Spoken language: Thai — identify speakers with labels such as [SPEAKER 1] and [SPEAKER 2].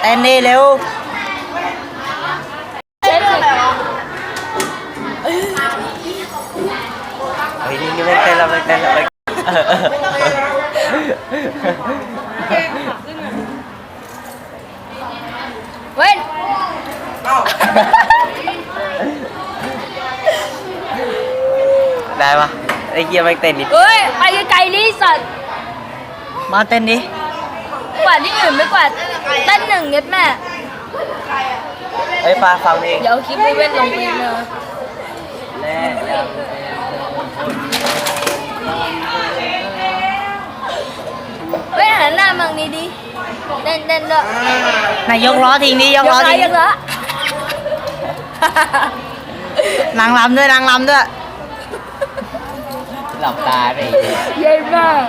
[SPEAKER 1] เต้นดิเร็ว
[SPEAKER 2] เช็ดเลย
[SPEAKER 1] เฮ้ยนี่ไม่เต้นแล้วไม่เต้นแล้วไม่เออเออ
[SPEAKER 2] เว้น
[SPEAKER 1] ได้ปะไอ้เหี้ยไม่เต้นดิ
[SPEAKER 2] เฮ้ยไปไกลๆนี่สัตว์
[SPEAKER 1] มาเต้นดิ
[SPEAKER 2] กว่าที่อื่นไม่กว่า เต้นหนึ่งเน็ตแม่
[SPEAKER 1] เฮ้ยปาฟังเพลง
[SPEAKER 2] เดี๋ยวคลิปนี้เว้นลงเองนะ
[SPEAKER 1] แน่แล้ว
[SPEAKER 2] เว้ยหันหน้ามังนี้ดิเต้นเต้นด้วย
[SPEAKER 1] นายยกล้อทิ้งดิยกล้อทิ้ง
[SPEAKER 2] ยังละ
[SPEAKER 1] นางรำด้วยนางรำด้วยหลับตาไป
[SPEAKER 2] เย็นมาก